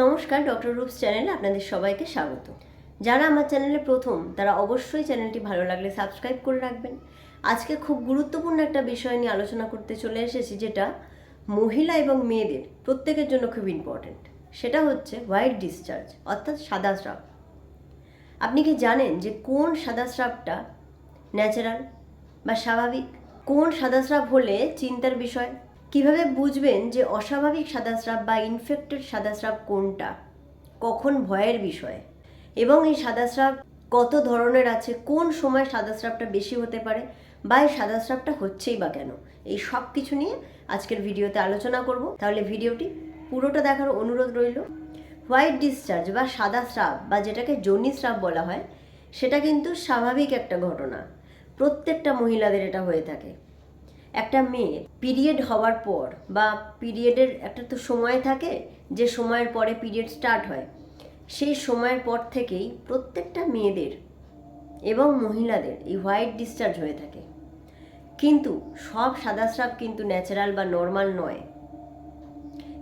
নমস্কার, ডক্টর রূপস চ্যানেলে আপনাদের সবাইকে স্বাগত। যারা আমার চ্যানেলে প্রথম, তারা অবশ্যই চ্যানেলটি ভালো লাগলে সাবস্ক্রাইব করে রাখবেন। আজকে খুব গুরুত্বপূর্ণ একটা বিষয় নিয়ে আলোচনা করতে চলে এসেছি, যেটা মহিলা এবং মেয়েদের প্রত্যেকের জন্য খুব ইম্পর্ট্যান্ট সেটা হচ্ছে হোয়াইট ডিসচার্জ অর্থাৎ সাদা স্রাব। আপনি কি জানেন যে কোন সাদা স্রাবটা ন্যাচারাল বা স্বাভাবিক? কোন সাদা স্রাব হলে চিন্তার বিষয়? কীভাবে বুঝবেন যে অস্বাভাবিক সাদা স্রাব বা ইনফেক্টেড সাদা স্রাব কোনটা? কখন ভয়ের বিষয়? এবং এই সাদা স্রাব কত ধরনের আছে? কোন সময় সাদা স্রাবটা বেশি হতে পারে? বা এই সাদা স্রাবটা হচ্ছেই বা কেন? এই সব কিছু নিয়ে আজকের ভিডিওতে আলোচনা করব। তাহলে ভিডিওটি পুরোটা দেখার অনুরোধ রইল। হোয়াইট ডিসচার্জ বা সাদা স্রাব বা যেটাকে জনি স্রাব বলা হয়, সেটা কিন্তু স্বাভাবিক একটা ঘটনা। প্রত্যেকটা মহিলাদের এটা হয়ে থাকে। একটা মেয়ে পিরিয়ড হওয়ার পর বা পিরিয়ডের একটা তো সময় থাকে, যে সময়ের পরে পিরিয়ড স্টার্ট হয়, সেই সময়ের পর থেকেই প্রত্যেকটা মেয়েদের এবং মহিলাদের এই হোয়াইট ডিসচার্জ হয়ে থাকে। কিন্তু সব সাদা স্রাব কিন্তু ন্যাচারাল বা নর্মাল নয়।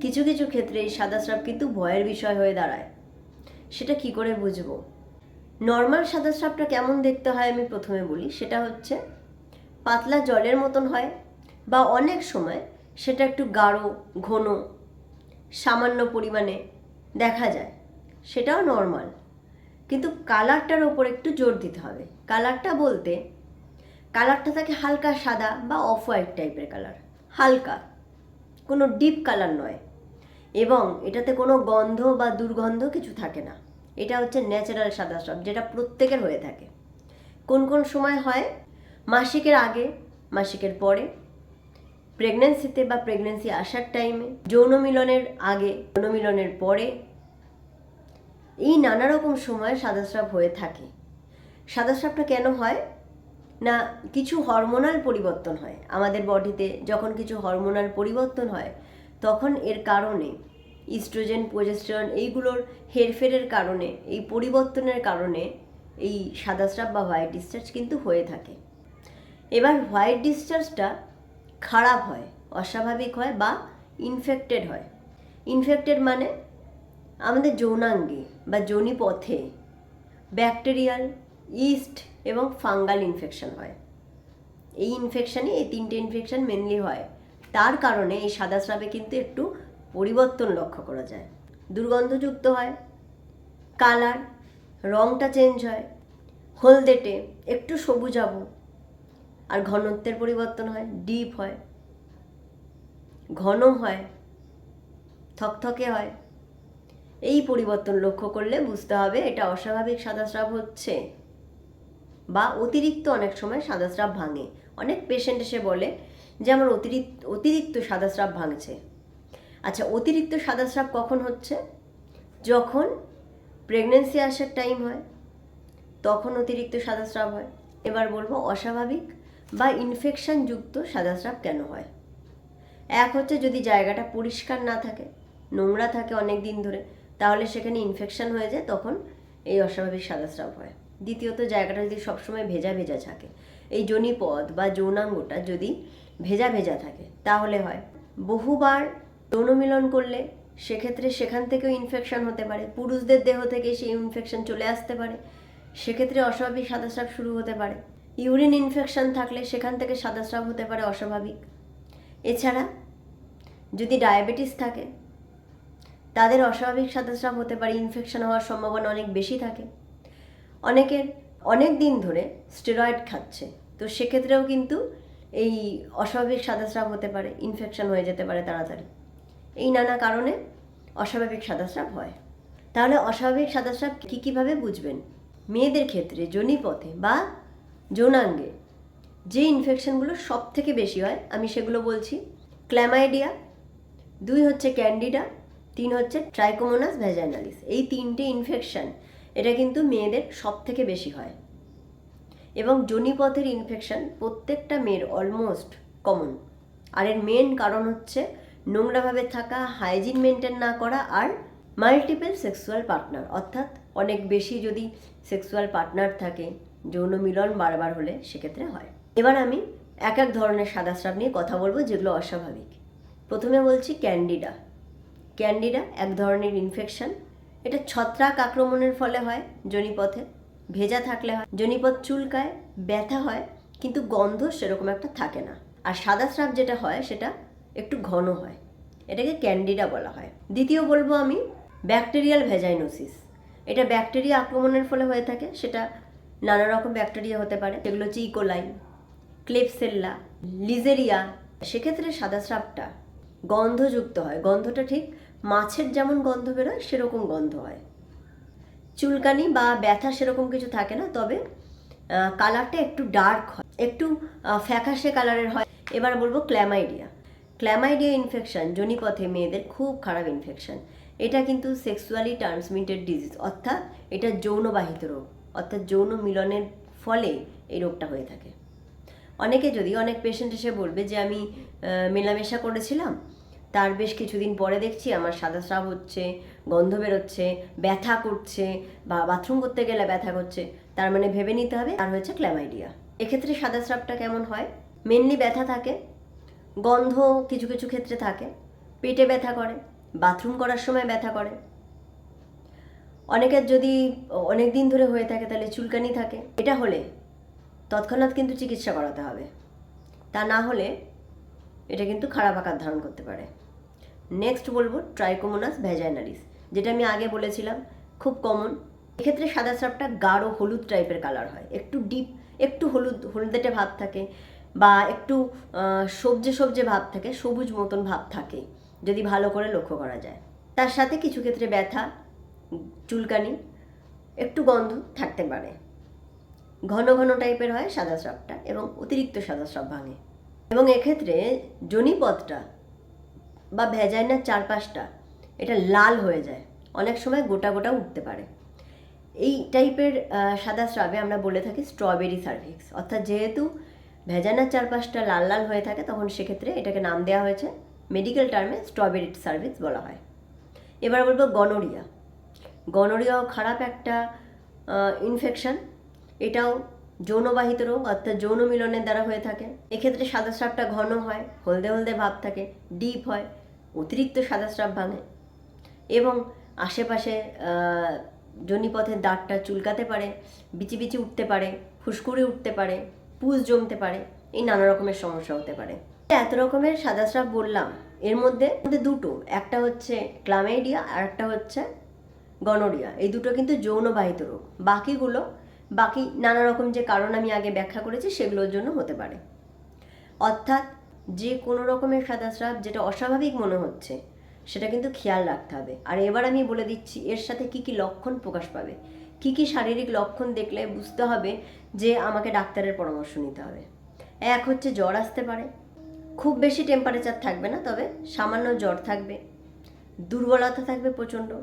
কিছু কিছু ক্ষেত্রে এই সাদা স্রাব কিন্তু ভয়ের বিষয় হয়ে দাঁড়ায়। সেটা কি করে বুঝব? নর্মাল সাদা স্রাবটা কেমন দেখতে হয় আমি প্রথমে বলি, সেটা হচ্ছে পাতলা জলের মতন হয় বা অনেক সময় সেটা একটু গাঢ়, ঘন, সামান্য পরিমাণে দেখা যায়। সেটাও নর্মাল কিন্তু কালারটার ওপর একটু জোর দিতে হবে। কালারটা বলতে কালারটা থাকে হালকা সাদা বা অফ হোয়াইট টাইপের কালার হালকা। কোনো ডিপ কালার নয়। এবং এটাতে কোনো গন্ধ বা দুর্গন্ধ কিছু থাকে না। এটা হচ্ছে ন্যাচারাল সাদা স্রাব যেটা প্রত্যেকের হয়ে থাকে। কোন কোন সময় হয়? মাসিকের আগে, মাসিকের পরে প্রেগনেন্সিতে বা প্রেগনেন্সি আসার টাইমে যৌন মিলনের আগে, যৌন মিলনের পরে, এই নানা রকম সময় সাদাস্রাব হয়ে থাকে। সাদাস্রাবটা কেন হয়? না, কিছু হরমোনাল পরিবর্তন হয় আমাদের বডিতে। যখন কিছু হরমোনাল পরিবর্তন হয়, তখন এর কারণে ইস্ট্রোজেন প্রোজেস্টেরন এইগুলোর হেরফেরের কারণে, এই পরিবর্তনের কারণে এই সাদাস্রাব বা হোয়াইট ডিসচার্জ কিন্তু হয়ে থাকে। এবার হোয়াইট ডিসচার্জটা খারাপ হয়, অস্বাভাবিক হয় বা ইনফেক্টেড হয়। ইনফেক্টেড মানে আমাদের যৌনাঙ্গে বা যোনি পথে ব্যাকটেরিয়াল ইস্ট এবং ফাঙ্গাল ইনফেকশন হয়। এই ইনফেকশানে এই তিনটে ইনফেকশান মেনলি হয়। তার কারণে এই সাদা স্রাবে কিন্তু একটু পরিবর্তন লক্ষ্য করা যায়। দুর্গন্ধযুক্ত হয় কালার রঙটা চেঞ্জ হয়, হলদেটে, একটু সবুজাবু আর ঘনত্বের পরিবর্তন হয় ডিপ হয়। ঘন হয়, থকথকে হয়। এই পরিবর্তন লক্ষ্য করলে বুঝতে হবে এটা অস্বাভাবিক সাদাস্রাব হচ্ছে বা অতিরিক্ত অনেক সময় সাদাস্রাব ভাঙে। অনেক পেশেন্ট এসে বলে যে, আমার অতিরিক্ত অতিরিক্ত সাদাস্রাব ভাঙছে। আচ্ছা অতিরিক্ত সাদাস্রাব কখন হচ্ছে? যখন প্রেগনেন্সি আসার টাইম হয়, তখন অতিরিক্ত সাদাস্রাব হয়। এবার বলব অস্বাভাবিক বা ইনফেকশনযুক্ত সাদাস্রাব কেন হয়? এক হচ্ছে যদি জায়গাটা পরিষ্কার না থাকে, নোংরা থাকে অনেক দিন ধরে, তাহলে সেখানে ইনফেকশন হয়ে যায়, তখন এই অস্বাভাবিক সাদাস্রাব হয়। দ্বিতীয়ত, জায়গাটা যদি সবসময় ভেজা ভেজা থাকে, এই জনিপদ বা যৌনাঙ্গটা যদি ভেজা ভেজা থাকে, তাহলে হয়। বহুবার যৌন মিলন করলে সেক্ষেত্রে সেখান থেকেও ইনফেকশন হতে পারে, পুরুষদের দেহ থেকে সেই ইনফেকশন চলে আসতে পারে, সেক্ষেত্রে অস্বাভাবিক সাদাস্রাব শুরু হতে পারে। ইউরিন ইনফেকশন থাকলে সেখান থেকে সাদাস্রাব হতে পারে অস্বাভাবিক। এছাড়া, যদি ডায়াবেটিস থাকে, তাদের অস্বাভাবিক সাদাস্রাব হতে পারে, ইনফেকশন হওয়ার সম্ভাবনা অনেক বেশি থাকে। অনেকের অনেক দিন ধরে স্টেরয়েড খাচ্ছে, তো সেক্ষেত্রেও কিন্তু এই অস্বাভাবিক সাদাস্রাব হতে পারে, ইনফেকশন হয়ে যেতে পারে তাড়াতাড়ি। এই নানা কারণে অস্বাভাবিক সাদাস্রাব হয়। তাহলে অস্বাভাবিক সাদাস্রাব কী কীভাবে বুঝবেন? মেয়েদের ক্ষেত্রে, জনিপথে বা যৌনাঙ্গে যে ইনফেকশনগুলো সব থেকে বেশি হয়, আমি সেগুলো বলছি। ক্ল্যামাইডিয়া দুই হচ্ছে ক্যান্ডিডা তিন হচ্ছে ট্রাইকোমোনাস ভ্যাজাইনালিস এই তিনটে ইনফেকশন এটা কিন্তু মেয়েদের সব থেকে বেশি হয়। এবং জনিপথের ইনফেকশন প্রত্যেকটা মেয়ের অলমোস্ট কমন আর এর মেন কারণ হচ্ছে নোংরাভাবে থাকা হাইজিন মেনটেন না করা আর মাল্টিপল সেক্সুয়াল পার্টনার অর্থাৎ অনেক বেশি যদি সেক্সুয়াল পার্টনার থাকে যৌন মিলন বারবার হলে সেক্ষেত্রে হয়। এবার আমি এক এক ধরনের সাদা স্রাব নিয়ে কথা বলব যেগুলো অস্বাভাবিক। প্রথমে বলছি ক্যান্ডিডা। ক্যান্ডিডা এক ধরনের ইনফেকশন এটা ছত্রাক আক্রমণের ফলে হয় জনিপথে। ভেজা থাকলে হয়, জনিপথ চুলকায়, ব্যথা হয়, কিন্তু গন্ধ সেরকম একটা থাকে না। আর সাদা স্রাব যেটা হয় সেটা একটু ঘন হয়। এটাকে ক্যান্ডিডা বলা হয়। দ্বিতীয় বলব আমি ব্যাকটেরিয়াল ভেজাইনোসিস। এটা ব্যাকটেরিয়া আক্রমণের ফলে হয়ে থাকে। সেটা নানা রকম ব্যাকটেরিয়া হতে পারে। সেগুলো হচ্ছে ইকোলাইন ক্লেপসেল্লা লিজেরিয়া সেক্ষেত্রে সাদা স্রাবটা গন্ধযুক্ত হয়। গন্ধটা ঠিক মাছের যেমন গন্ধ বেরোয়, সেরকম গন্ধ হয়। চুলকানি বা ব্যথা সেরকম কিছু থাকে না, তবে কালারটা একটু ডার্ক হয়। একটু ফ্যাকাশে কালারের হয়। এবার বলব ক্ল্যামাইডিয়া ক্ল্যামাইডিয়া ইনফেকশন জনিপথে মেয়েদের খুব খারাপ ইনফেকশন এটা কিন্তু সেক্সুয়ালি ট্রান্সমিটেড ডিজিজ অর্থাৎ এটা যৌনবাহিত রোগ। অর্থাৎ যৌন মিলনের ফলে এই রোগটা হয়ে থাকে। অনেকে যদি, অনেক পেশেন্ট এসে বলবে যে, আমি মেলামেশা করেছিলাম, তার বেশ কিছুদিন পরে দেখছি আমার সাদা স্রাব হচ্ছে, গন্ধ বেরোচ্ছে, ব্যথা করছে বা বাথরুম করতে গেলে ব্যথা করছে, তার মানে ভেবে নিতে হবে আর হয়েছে ক্ল্যামাইডিয়া এক্ষেত্রে সাদা স্রাবটা কেমন হয়? মেনলি ব্যথা থাকে, গন্ধ কিছু কিছু ক্ষেত্রে থাকে, পেটে ব্যথা করে বাথরুম করার সময় ব্যথা করে অনেকের যদি অনেক দিন ধরে হয়ে থাকে তাহলে চুলকানি থাকে। এটা হলে তৎক্ষণাৎ কিন্তু চিকিৎসা করাতে হবে। তা না হলে এটা কিন্তু খারাপ আকার ধারণ করতে পারে। নেক্সট বলব ট্রাইকোমোনাস ভ্যাজাইনালিস যেটা আমি আগে বলেছিলাম, খুব কমন এক্ষেত্রে সাদা স্রাবটা গাঢ় হলুদ টাইপের কালার হয়। একটু ডিপ একটু হলুদ, হলুদেটে ভাব থাকে বা একটু সবজে সবজে ভাব থাকে, সবুজ মতন ভাব থাকে, যদি ভালো করে লক্ষ্য করা যায়। তার সাথে কিছু ক্ষেত্রে ব্যথা চুলকানি, একটু গন্ধ থাকতে পারে। ঘন ঘন টাইপের হয় সাদা স্রাবটা এবং অতিরিক্ত সাদা স্রাব ভাঙে। এবং এক্ষেত্রে জনিপথটা বা ভেজাইনার চারপাশটা, এটা লাল হয়ে যায়। অনেক সময় গোটা গোটা উঠতে পারে। এই টাইপের সাদা স্রাবে আমরা বলে থাকি স্ট্রবেরি সার্ভিক্স। অর্থাৎ যেহেতু ভেজানার চারপাশটা লাল লাল হয়ে থাকে, তখন সেক্ষেত্রে এটাকে নাম দেওয়া হয়েছে। মেডিকেল টার্মে স্ট্রবেরি সার্ভিক্স বলা হয়। এবার বলব গনোরিয়া। গনোরিয়াও খারাপ একটা ইনফেকশন এটাও যৌনবাহিত রোগ, অর্থাৎ যৌন মিলনের দ্বারা হয়ে থাকে। এক্ষেত্রে সাদা স্রাবটা ঘন হয়, হলদে হলদে ভাব থাকে, ডিপ হয়, অতিরিক্ত সাদা স্রাব ভাঙে। এবং আশেপাশে জনিপথের দাঁতটা চুলকাতে পারে, বিচি বিচি উঠতে পারে, ফুসকুড়ি উঠতে পারে পুজ জমতে পারে, এই নানা রকমের সমস্যা হতে পারে। এত রকমের সাদা স্রাব বললাম এর মধ্যে দুটো। একটা হচ্ছে ক্লামেডিয়া আর একটা হচ্ছে গনোরিয়া। এই দুটো কিন্তু যৌনবাহিত রোগ। বাকিগুলো, বাকি নানা রকম যে কারণ আমি আগে ব্যাখ্যা করেছি, সেগুলোর জন্য হতে পারে। অর্থাৎ যে কোনো রকমের সাদা স্রাব যেটা অস্বাভাবিক মনে হচ্ছে, সেটা কিন্তু খেয়াল রাখতে হবে। আর এবার আমি বলে দিচ্ছি, এর সাথে কি কি লক্ষণ প্রকাশ পাবে? কি কি শারীরিক লক্ষণ দেখলে বুঝতে হবে যে আমাকে ডাক্তারের পরামর্শ নিতে হবে। এক হচ্ছে জ্বর আসতে পারে। খুব বেশি টেম্পারেচার থাকবে না, তবে সামান্য জ্বর থাকবে। দুর্বলতা থাকবে প্রচণ্ড।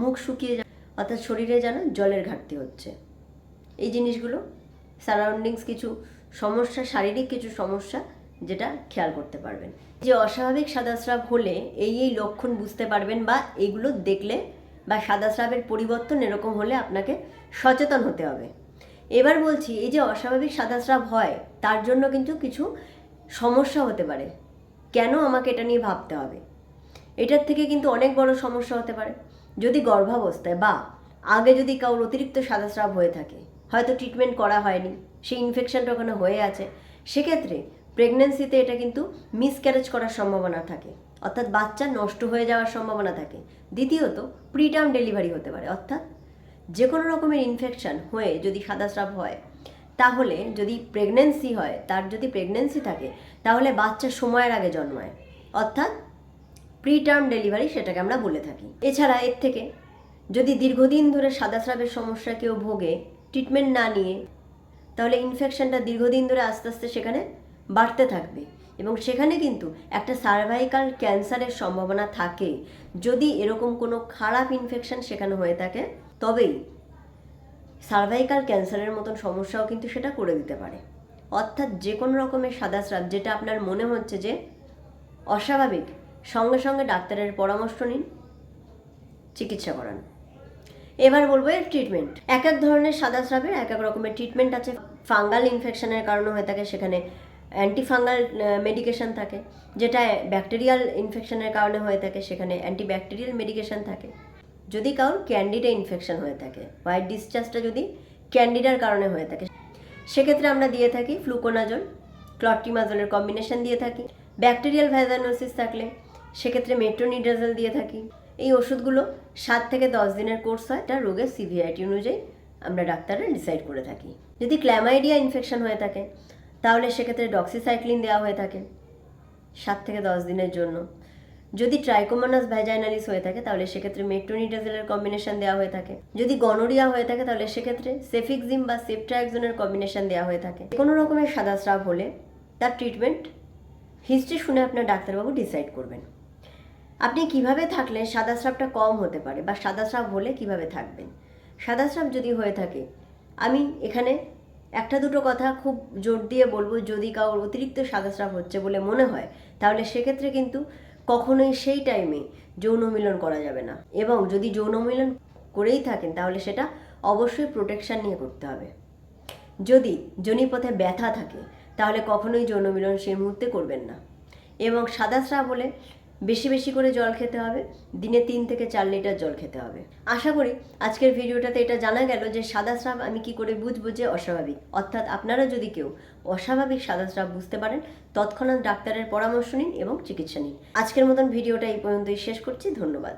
মুখ শুকিয়ে যায়, অর্থাৎ শরীরে যেন জলের ঘাটতি হচ্ছে। এই জিনিসগুলো সারাউন্ডিংস কিছু সমস্যা, শারীরিক কিছু সমস্যা যেটা খেয়াল করতে পারবেন। যে অস্বাভাবিক সাদাস্রাব হলে এই এই লক্ষণ বুঝতে পারবেন বা এগুলো দেখলে বা সাদাস্রাবের পরিবর্তন এরকম হলে আপনাকে সচেতন হতে হবে। এবার বলছি, এই যে অস্বাভাবিক সাদাস্রাব হয়, তার জন্য কিন্তু কিছু সমস্যা হতে পারে। কেন আমাকে এটা নিয়ে ভাবতে হবে? এটার থেকে কিন্তু অনেক বড় সমস্যা হতে পারে। যদি গর্ভাবস্থায় বা আগে যদি কারোর অতিরিক্ত সাদাস্রাব হয়ে থাকে, হয়তো ট্রিটমেন্ট করা হয়নি, সেই ইনফেকশনটা ওখানে হয়ে আছে, সেক্ষেত্রে প্রেগনেন্সিতে এটা কিন্তু মিসক্যারেজ করার সম্ভাবনা থাকে। অর্থাৎ বাচ্চা নষ্ট হয়ে যাওয়ার সম্ভাবনা থাকে। দ্বিতীয়ত প্রিটার্ম ডেলিভারি হতে পারে। অর্থাৎ যে কোনো রকমের ইনফেকশন হয়ে যদি সাদাস্রাব হয়, তাহলে যদি প্রেগনেন্সি হয়, তার যদি প্রেগনেন্সি থাকে, তাহলে বাচ্চা সময়ের আগে জন্মায়। অর্থাৎ প্রিটার্ম ডেলিভারি সেটাকে আমরা বলে থাকি। এছাড়া এর থেকে যদি দীর্ঘদিন ধরে সাদা স্রাবের সমস্যা কেউ ভোগে ট্রিটমেন্ট না নিয়ে, তাহলে ইনফেকশনটা দীর্ঘদিন ধরে আস্তে আস্তে সেখানে বাড়তে থাকবে। এবং সেখানে কিন্তু একটা সার্ভাইকাল ক্যান্সারের সম্ভাবনা থাকে। যদি এরকম কোনো খারাপ ইনফেকশন সেখানে হয়ে থাকে, তবেই সার্ভাইকাল ক্যান্সারের মতন সমস্যাও কিন্তু সেটা করে দিতে পারে। অর্থাৎ যে কোনো রকমের সাদা স্রাব, যেটা আপনার মনে হচ্ছে যে অস্বাভাবিক সঙ্গে সঙ্গে ডাক্তারের পরামর্শ নিন, চিকিৎসা করান। এবার বলব এর ট্রিটমেন্ট এক এক ধরনের সাদা স্রাবের এক এক রকমের ট্রিটমেন্ট আছে। ফাঙ্গাল ইনফেকশনের কারণে হয়ে থাকে, সেখানে অ্যান্টিফাঙ্গাল মেডিকেশন থাকে। যেটা ব্যাকটেরিয়াল ইনফেকশনের কারণে হয়ে থাকে, সেখানে অ্যান্টিব্যাকটেরিয়াল মেডিকেশন থাকে। যদি কারোর ক্যান্ডিডা ইনফেকশন হয়ে থাকে হোয়াইট ডিসচার্জটা যদি ক্যান্ডিডার কারণে হয়ে থাকে, সেক্ষেত্রে আমরা দিয়ে থাকি ফ্লুকোনাজল ক্লট্রিমাজলের কম্বিনেশন দিয়ে থাকি। ব্যাকটেরিয়াল ভ্যাজানোসিস থাকলে সেক্ষেত্রে মেট্রোনিডাজল দিয়ে থাকি। এই ওষুধগুলো সাত থেকে দশ দিনের কোর্স হয়। এটা রোগের সিভিয়ারিটি অনুযায়ী আমরা ডাক্তাররা ডিসাইড করে থাকি। যদি ক্ল্যামাইডিয়া ইনফেকশন হয়ে থাকে, তাহলে সেক্ষেত্রে ডক্সিসাইক্লিন দেওয়া হয়ে থাকে সাত থেকে দশ দিনের জন্য। যদি ট্রাইকোমোনাস ভ্যাজাইনালিস হয়ে থাকে, তাহলে সেক্ষেত্রে মেট্রোনিডাজলের কম্বিনেশন দেওয়া হয়ে থাকে। যদি গনোরিয়া হয়ে থাকে, তাহলে সেক্ষেত্রে সেফিক্সিম বা সেপ্ট্রাক্সনের কম্বিনেশন দেওয়া হয়ে থাকে। কোনো রকমের সাদা স্রাব হলে তার ট্রিটমেন্ট হিস্ট্রি শুনে আপনার ডাক্তারবাবু ডিসাইড করবেন। আপনি কীভাবে থাকলে সাদা স্রাবটা কম হতে পারে বা সাদা স্রাব হলে কীভাবে থাকবেন? সাদা স্রাব যদি হয়ে থাকে, আমি এখানে একটা দুটো কথা খুব জোর দিয়ে বলব, যদি কারোর অতিরিক্ত সাদা স্রাব হচ্ছে বলে মনে হয়, তাহলে সেক্ষেত্রে কিন্তু কখনোই সেই টাইমে যৌন মিলন করা যাবে না। এবং যদি যৌন মিলন করেই থাকেন, তাহলে সেটা অবশ্যই প্রোটেকশান নিয়ে করতে হবে। যদি জনিপথে ব্যথা থাকে, তাহলে কখনোই যৌন মিলন সেই মুহূর্তে করবেন না। এবং সাদা স্রাব হলে বেশি বেশি করে জল খেতে হবে, দিনে তিন থেকে চার লিটার জল খেতে হবে। আশা করি আজকের ভিডিওটাতে এটা জানা গেল যে সাদা স্রাব আমি কি করে বুঝব যে অস্বাভাবিক। অর্থাৎ আপনারা যদি কেউ অস্বাভাবিক সাদা স্রাব বুঝতে পারেন, তৎক্ষণাৎ ডাক্তারের পরামর্শ নিন এবং চিকিৎসা নিন। আজকের মতন ভিডিওটা এই পর্যন্তই শেষ করছি, ধন্যবাদ।